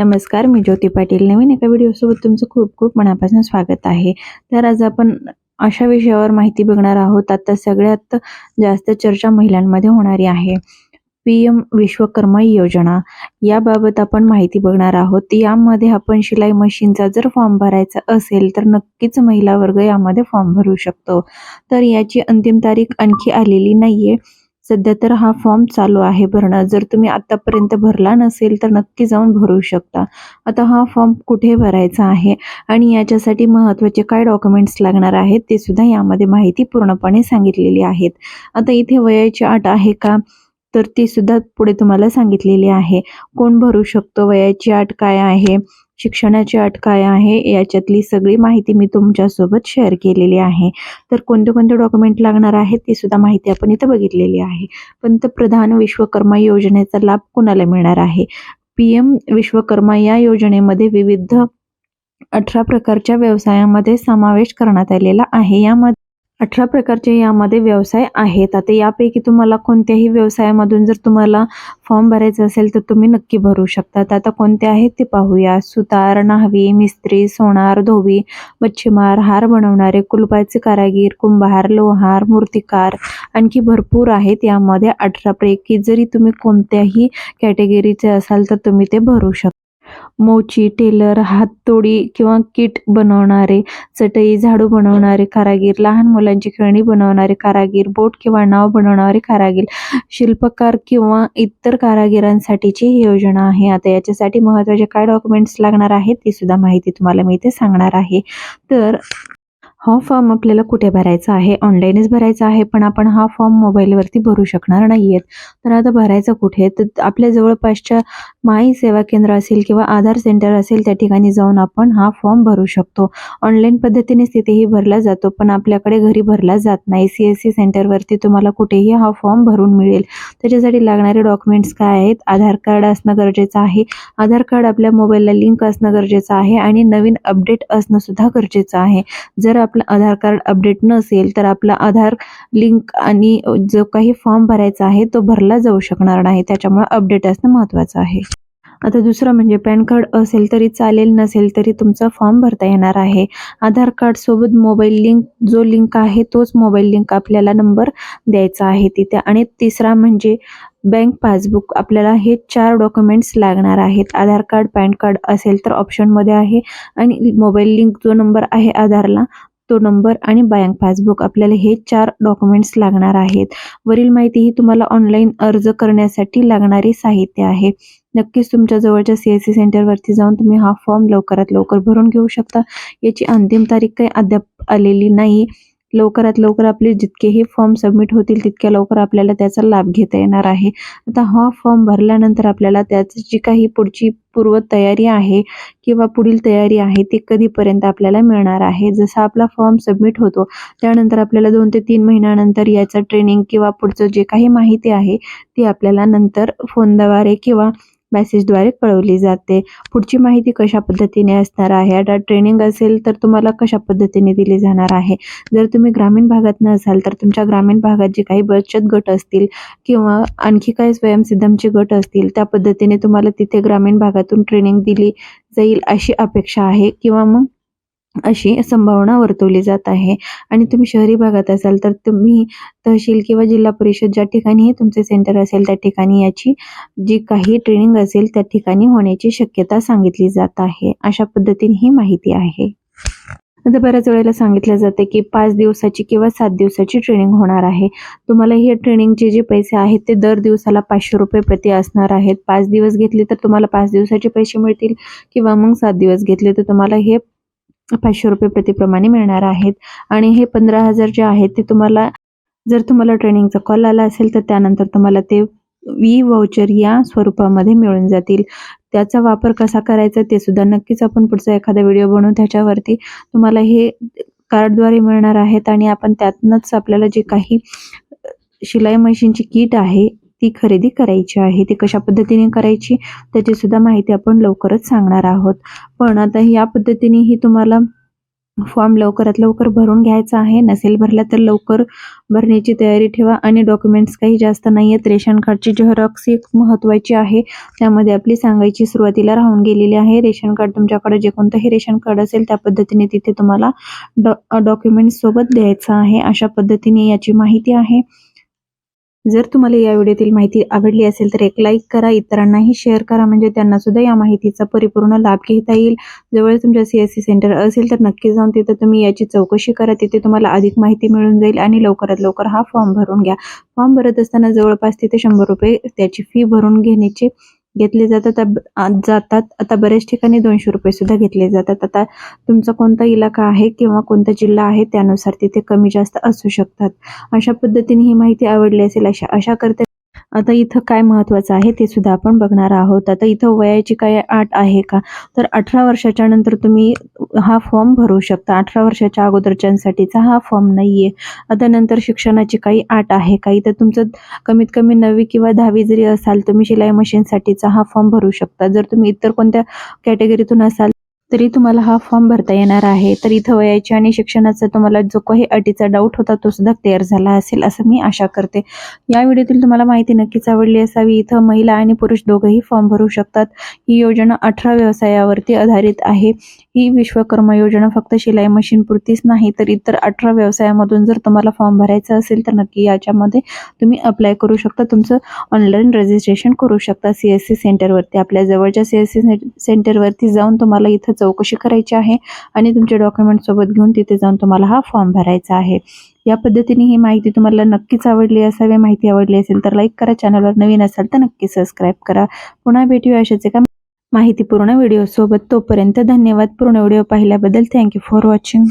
नमस्कार मी ज्योती पाटील. नवीन एका व्हिडिओसोबत तुमचं खूप खूप मनापासून स्वागत आहे. तर आज आपण अशा विषयावर माहिती बघणार आहोत. आता सगळ्यात जास्त चर्चा महिलांमध्ये होणारी आहे. पी एम विश्वकर्मा योजना. याबाबत आपण माहिती बघणार आहोत. यामध्ये आपण शिलाई मशीनचा जर फॉर्म भरायचा असेल तर नक्कीच महिला वर्ग यामध्ये फॉर्म भरू शकतो. तर याची अंतिम तारीख आणखी आलेली नाहीये. सध्या तर हा फॉर्म चालू आहे भरणं. जर तुम्ही आतापर्यंत भरला नसेल तर नक्की जाऊन भरू शकता. आता हा फॉर्म कुठे भरायचा आहे आणि याच्यासाठी महत्त्वाचे काय डॉक्युमेंट्स लागणार आहेत ते सुद्धा यामध्ये माहिती पूर्णपणे सांगितलेली आहेत. आता इथे वयाची अट आहे का? तर ती सुद्धा पुढे तुम्हाला सांगितलेली आहे. कोण भरू शकतो? वयाची अट काय आहे? शिक्षणाची अट काय आहे याच्यातली सगळी माहिती मी तुमच्यासोबत शेअर केलेली आहे. तर कोणते कोणते डॉक्युमेंट लागणार आहेत ती सुद्धा माहिती आपण इथं बघितलेली आहे. पंतप्रधान विश्वकर्मा योजनेचा लाभ कोणाला मिळणार आहे? पी एम विश्वकर्मा या योजनेमध्ये विविध अठरा प्रकारच्या व्यवसायामध्ये समावेश करण्यात आलेला आहे. यामध्ये अठरा प्रकारचे यामध्ये व्यवसाय आहेत. आता यापैकी तुम्हाला कोणत्याही व्यवसायामधून जर तुम्हाला फॉर्म भरायचा असेल तर तुम्ही नक्की भरू शकता. आता कोणते आहेत ते पाहूया. सुतार न्हावी मिस्त्री सोनार धोबी मच्छीमार हार बनवणारे कुलपाचे कारागीर कुंभार लोहार मूर्तिकार आणखी भरपूर आहेत. यामध्ये अठरापैकी जरी तुम्ही कोणत्याही कॅटेगरीचे असाल तर तुम्ही ते भरू शकता. मोची टेलर हाततोडी किंवा किट बनवणारे चटई झाडू बनवणारे कारागीर लहान मुलांची खेळणी बनवणारे कारागीर बोट किंवा नाव बनवणारे कारागीर शिल्पकार किंवा इतर कारागिरांसाठीची ही योजना आहे. आता याच्यासाठी महत्त्वाचे काय डॉक्युमेंट्स लागणार आहेत ती सुद्धा माहिती तुम्हाला मी इथे सांगणार आहे. तर हा फॉर्म आपल्याला कुठे भरायचा आहे? ऑनलाईनच भरायचा आहे पण आपण हा फॉर्म मोबाईलवरती भरू शकणार नाही आहेत तर आता भरायचा कुठे? तर आपल्या जवळपासच्या माई सेवा केंद्र असेल किंवा आधार सेंटर असेल त्या ठिकाणी जाऊन आपण हा फॉर्म भरू शकतो. ऑनलाईन पद्धतीने तिथेही भरला जातो पण आपल्याकडे घरी भरला जात नाही. सी एस सी सेंटरवरती तुम्हाला कुठेही हा फॉर्म भरून मिळेल. त्याच्यासाठी लागणारे डॉक्युमेंट्स काय आहेत? आधार कार्ड असणं गरजेचं आहे. आधार कार्ड आपल्या मोबाईलला लिंक असणं गरजेचं आहे आणि नवीन अपडेट असणं सुद्धा गरजेचं आहे. जर आपलं आधार कार्ड अपडेट नसेल तर आपला आधार लिंक आणि जो काही फॉर्म भरायचा आहे तो भरला जाऊ शकणार नाही. त्याच्यामुळे अपडेट असणं महत्त्वाचं आहे. आता दुसरं म्हणजे पॅन कार्ड असेल तरी चालेल नसेल तरी तुमचा फॉर्म भरता येणार आहे. आधार कार्ड सोबत मोबाईल लिंक जो लिंक आहे तोच मोबाईल लिंक आपल्याला नंबर द्यायचा आहे तिथे. आणि तिसरा म्हणजे बँक पासबुक आपल्याला हे चार डॉक्युमेंट्स लागणार आहेत. आधार कार्ड पॅन कार्ड असेल तर ऑप्शनमध्ये आहे. आणि मोबाईल लिंक जो नंबर आहे आधारला तो नंबर आणि बँक पासबुक आपल्याला हे चार डॉक्युमेंट्स लागणार आहेत. वरील माहिती ही तुम्हाला ऑनलाईन अर्ज करण्यासाठी लागणारी साहित्य आहे. नक्कीच तुमच्या जवळच्या सी एस सी सेंटरवरती जाऊन तुम्ही हा फॉर्म लवकरात लवकर भरून घेऊ शकता. याची अंतिम तारीख काही अद्याप आलेली नाही. लवकरात लवकर आपले जितकेही फॉर्म सबमिट होतील तितक्या लवकर आपल्याला त्याचा लाभ घेता येणार आहे. आता हा फॉर्म भरल्यानंतर आपल्याला त्याची जी काही पुढची पूर्व तयारी आहे किंवा पुढील तयारी आहे ती कधीपर्यंत आपल्याला मिळणार आहे? जसा आपला फॉर्म सबमिट होतो त्यानंतर आपल्याला दोन ते तीन महिन्यानंतर याचं ट्रेनिंग किंवा पुढचं जे काही माहिती आहे ती आपल्याला नंतर फोनद्वारे किंवा मेसेजद्वारे कळवली जाते. पुढची माहिती कशा पद्धतीने असणार आहे? आता ट्रेनिंग असेल तर तुम्हाला कशा पद्धतीने दिली जाणार आहे? जर तुम्ही ग्रामीण भागात नसाल तर तुमच्या ग्रामीण भागात जे काही बचत गट असतील किंवा आणखी काही स्वयंसिद्धमचे गट असतील त्या पद्धतीने तुम्हाला तिथे ग्रामीण भागातून ट्रेनिंग दिली जाईल अशी अपेक्षा आहे. किंवा मग अशी संभावना वर्तवली जात आहे. आणि तुम्ही शहरी भागात असाल तर तुम्ही तहसील किंवा जिल्हा परिषद ज्या ठिकाणी तुमचे सेंटर असेल त्या ठिकाणी याची जी काही ट्रेनिंग असेल त्या ठिकाणी होण्याची शक्यता सांगितली जात आहे. अशा पद्धतीने ही माहिती आहे. आता बऱ्याच वेळेला सांगितलं जाते की पाच दिवसाची किंवा सात दिवसाची ट्रेनिंग होणार आहे. तुम्हाला हे ट्रेनिंगचे जे पैसे आहेत ते दर दिवसाला पाचशे रुपये प्रति असणार आहेत. पाच दिवस घेतले तर तुम्हाला पाच दिवसाचे पैसे मिळतील किंवा मग सात दिवस घेतले तर तुम्हाला हे पाचशे रुपये प्रतिप्रमाणे मिळणार आहेत. आणि हे पंधरा हजार जे आहेत ते तुम्हाला जर तुम्हाला ट्रेनिंगचा कॉल आला असेल तर त्यानंतर तुम्हाला ते वी व्हाउचर या स्वरूपामध्ये मिळून जातील. त्याचा वापर कसा करायचा ते सुद्धा नक्कीच आपण पुढचा एखादा व्हिडिओ बनवू. त्याच्यावरती तुम्हाला हे कार्डद्वारे मिळणार आहेत. आणि आपण त्यातनंच आपल्याला जे काही शिलाई मशीनची किट आहे ती खरेदी करायची आहे ती कशा पद्धतीने करायची त्याची सुद्धा माहिती आपण लवकरच सांगणार आहोत. पण आता या पद्धतीने ही तुम्हाला फॉर्म लवकरात लवकर भरून घ्यायचा आहे. नसेल भरला तर लवकर भरण्याची तयारी ठेवा आणि डॉक्युमेंट्स काही जास्त नाही आहेत रेशन कार्डची झेरॉक्स एक महत्त्वाची आहे. त्यामध्ये आपली सांगायची सुरुवातीला राहून गेलेली आहे. रेशन कार्ड तुमच्याकडे जे कोणतंही रेशन कार्ड असेल त्या पद्धतीने तिथे तुम्हाला डॉ डॉक्युमेंट्स सोबत द्यायचं आहे. अशा पद्धतीने याची माहिती आहे. जर तुम्हाला या व्हिडिओतील माहिती आवडली असेल तर एक लाईक करा इतरांनाही शेअर करा म्हणजे त्यांना सुद्धा या माहितीचा परिपूर्ण लाभ घेता येईल. जवळ तुमच्या सी एस सी सेंटर असेल तर नक्की जाऊन तिथे तुम्ही याची चौकशी करा तिथे तुम्हाला अधिक माहिती मिळून जाईल आणि लवकरात लवकर हा फॉर्म भरून घ्या. फॉर्म भरत असताना जवळपास तिथे शंभर रुपये त्याची फी भरून घेण्याची घेतले जातात जातात. आता बऱ्याच ठिकाणी दोनशे रुपये सुद्धा घेतले जातात. आता तुमचा कोणता इलाका आहे किंवा कोणता जिल्हा आहे त्यानुसार तिथे कमी जास्त असू शकतात. अशा पद्धतीने ही माहिती आवडली असेल अशा अशा करते आता इथं काय महत्त्वाचं आहे ते सुद्धा आपण बघणार आहोत. आता इथं वयाची काय अट आहे का? तर अठरा वर्षाच्या नंतर तुम्ही हा फॉर्म भरू शकता. अठरा वर्षाच्या अगोदरच्यांसाठीचा हा फॉर्म नाही आहे आता नंतर शिक्षणाची काही अट आहे का? इथं तुमचं कमीत कमी नववी किंवा दहावी जरी असाल तुम्ही शिलाई मशीनसाठीचा हा फॉर्म भरू शकता. जर तुम्ही इतर कोणत्या कॅटेगरीतून असाल तरी तुम्हाला हा फॉर्म भरता येणार आहे. तर इथं वयाची आणि शिक्षणाचा तुम्हाला जो काही अटीचा डाऊट होता तो सुद्धा क्लिअर झाला असेल असं मी आशा करते. या व्हिडिओतील तुम्हाला माहिती नक्कीच आवडली असावी. इथं महिला आणि पुरुष दोघंही फॉर्म भरू शकतात. ही योजना अठरा व्यवसायावरती आधारित आहे. ही विश्वकर्मा योजना फक्त शिलाई मशीन पुरतीच नाही तर इतर अठरा व्यवसायामधून जर तुम्हाला फॉर्म भरायचा असेल तर नक्की याच्यामध्ये तुम्ही अप्लाय करू शकता. तुमचं ऑनलाईन रजिस्ट्रेशन करू शकता. सी एस सी सेंटरवरती आपल्या जवळच्या सी एस सी सेंटरवरती जाऊन तुम्हाला इथं चौकशी करायची आहे आणि तुमचे डॉक्युमेंट सोबत घेऊन तिथे जाऊन तुम्हाला हा फॉर्म भरायचा आहे. या पद्धतीने ही माहिती तुम्हाला नक्कीच आवडली असावी. माहिती आवडली असेल तर लाईक करा. चॅनलवर नवीन असाल तर नक्की सबस्क्राईब करा. पुन्हा भेटूया अशाच एका माहितीपूर्ण व्हिडिओसोबत तोपर्यंत धन्यवाद. पूर्ण व्हिडिओ पाहिल्याबद्दल थँक्यू फॉर वॉचिंग